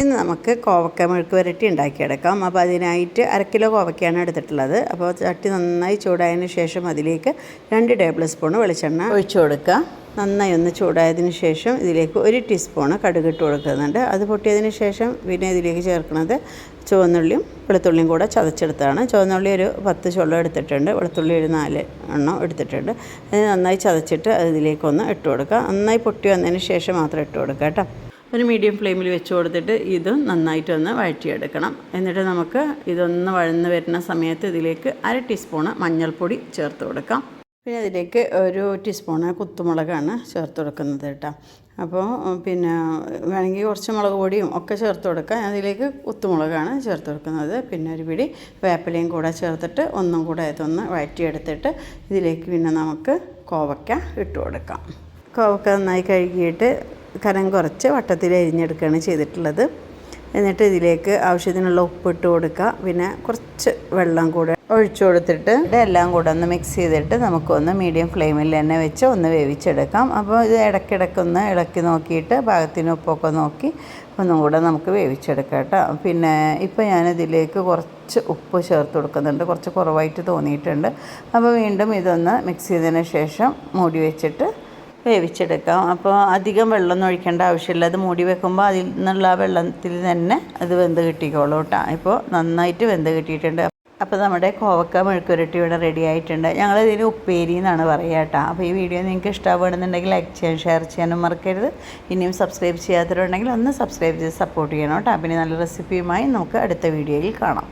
ഇന്ന് നമുക്ക് കോവക്ക മെഴുക്ക് വരട്ടി ഉണ്ടാക്കിയെടുക്കാം. അപ്പോൾ അതിനായിട്ട് അര കിലോ കോവക്കയാണ് എടുത്തിട്ടുള്ളത്. അപ്പോൾ ചട്ടി നന്നായി ചൂടായതിന് ശേഷം അതിലേക്ക് രണ്ട് ടേബിൾ സ്പൂൺ വെളിച്ചെണ്ണ ഒഴിച്ചു കൊടുക്കുക. നന്നായി ഒന്ന് ചൂടായതിന് ശേഷം ഇതിലേക്ക് ഒരു ടീസ്പൂണ് കടുക് ഇട്ട് കൊടുക്കുന്നുണ്ട്. അത് പൊട്ടിയതിന് ശേഷം പിന്നെ ഇതിലേക്ക് ചേർക്കുന്നത് ചുവന്നുള്ളിയും വെളുത്തുള്ളിയും കൂടെ ചതച്ചെടുത്താണ് ചുവന്നുള്ളി ഒരു പത്ത് ചുള്ളം എടുത്തിട്ടുണ്ട്. വെളുത്തുള്ളി ഒരു നാല് എണ്ണം എടുത്തിട്ടുണ്ട്. അത് നന്നായി ചതച്ചിട്ട് അതിലേക്കൊന്ന് ഇട്ട് കൊടുക്കുക. നന്നായി പൊട്ടി വന്നതിന് ശേഷം മാത്രം ഇട്ട് കൊടുക്കുക കേട്ടോ. ഒരു മീഡിയം ഫ്ലെയിമിൽ വെച്ച് കൊടുത്തിട്ട് ഇത് നന്നായിട്ടൊന്ന് വഴറ്റിയെടുക്കണം. എന്നിട്ട് നമുക്ക് ഇതൊന്ന് വഴന്ന് വരുന്ന സമയത്ത് ഇതിലേക്ക് അര ടീസ്പൂണ് മഞ്ഞൾപ്പൊടി ചേർത്ത് കൊടുക്കാം. പിന്നെ അതിലേക്ക് ഒരു ടീസ്പൂണ് കുത്തുമുളകാണ് ചേർത്ത് കൊടുക്കുന്നത് കേട്ടോ. അപ്പോൾ പിന്നെ വേണമെങ്കിൽ കുറച്ച് മുളക് പൊടിയും ഒക്കെ ചേർത്ത് കൊടുക്കാം. അതിലേക്ക് കുത്തുമുളകാണ് ചേർത്ത് കൊടുക്കുന്നത്. പിന്നെ ഒരു പിടി വേപ്പിലയും കൂടെ ചേർത്തിട്ട് ഒന്നും കൂടെ ഇതൊന്ന് വഴറ്റിയെടുത്തിട്ട് ഇതിലേക്ക് പിന്നെ നമുക്ക് കോവയ്ക്ക ഇട്ട് കൊടുക്കാം. കോവക്ക നന്നായി കഴുകിയിട്ട് കനം കുറച്ച് വട്ടത്തിൽ അരിഞ്ഞെടുക്കുകയാണ് ചെയ്തിട്ടുള്ളത്. എന്നിട്ട് ഇതിലേക്ക് ആവശ്യത്തിനുള്ള ഉപ്പിട്ട് കൊടുക്കുക. പിന്നെ കുറച്ച് വെള്ളം കൂടെ ഒഴിച്ചു കൊടുത്തിട്ട് എല്ലാം കൂടെ ഒന്ന് മിക്സ് ചെയ്തിട്ട് നമുക്കൊന്ന് മീഡിയം ഫ്ലെയിമിൽ തന്നെ വെച്ച് ഒന്ന് വേവിച്ചെടുക്കാം. അപ്പോൾ ഇത് ഇടയ്ക്കിടയ്ക്കൊന്ന് ഇളക്കി നോക്കിയിട്ട് പാകത്തിന് ഉപ്പൊക്കെ നോക്കി ഒന്നും കൂടെ നമുക്ക് വേവിച്ചെടുക്കാം കേട്ടോ. പിന്നെ ഇപ്പോൾ ഞാനിതിലേക്ക് കുറച്ച് ഉപ്പ് ചേർത്ത് കൊടുക്കുന്നുണ്ട്. കുറച്ച് കുറവായിട്ട് തോന്നിയിട്ടുണ്ട്. അപ്പോൾ വീണ്ടും ഇതൊന്ന് മിക്സ് ചെയ്തതിന് ശേഷം മൂടി വെച്ചിട്ട് വേവിച്ചെടുക്കാം. അപ്പോൾ അധികം വെള്ളമൊന്നും ഒഴിക്കേണ്ട ആവശ്യമില്ല. അത് മൂടി വെക്കുമ്പോൾ അതിൽ നിന്നുള്ള ആ വെള്ളത്തിൽ തന്നെ അത് വെന്ത് കിട്ടിക്കോളൂ കേട്ടോ ഇപ്പോൾ നന്നായിട്ട് വെന്ത് കിട്ടിയിട്ടുണ്ട്. അപ്പോൾ നമ്മുടെ കോവക്ക മെഴുക്കുരട്ടി ഇവിടെ റെഡി ആയിട്ടുണ്ട്. ഞങ്ങളിതിന് ഉപ്പേരി എന്നാണ് പറയുക കേട്ടോ അപ്പോൾ ഈ വീഡിയോ നിങ്ങൾക്ക് ഇഷ്ടപ്പെടുന്നുണ്ടെങ്കിൽ ലൈക്ക് ചെയ്യാൻ ഷെയർ ചെയ്യാനും മറക്കരുത്. ഇനിയും സബ്സ്ക്രൈബ് ചെയ്യാത്തവരുണ്ടെങ്കിൽ ഒന്ന് സബ്സ്ക്രൈബ് ചെയ്ത് സപ്പോർട്ട് ചെയ്യണം കേട്ടോ പിന്നെ നല്ല റെസിപ്പിയുമായി നമുക്ക് അടുത്ത വീഡിയോയിൽ കാണാം.